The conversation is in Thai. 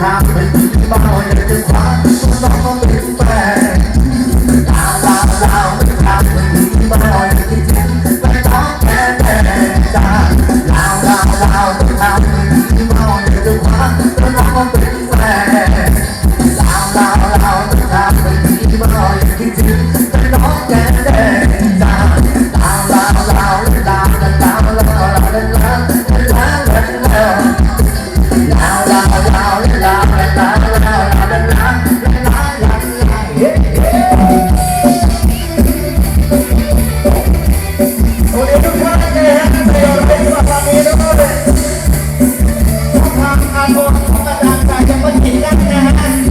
ครับ โนธิ์ขอาจามย์จากจังหวัด้นะฮะ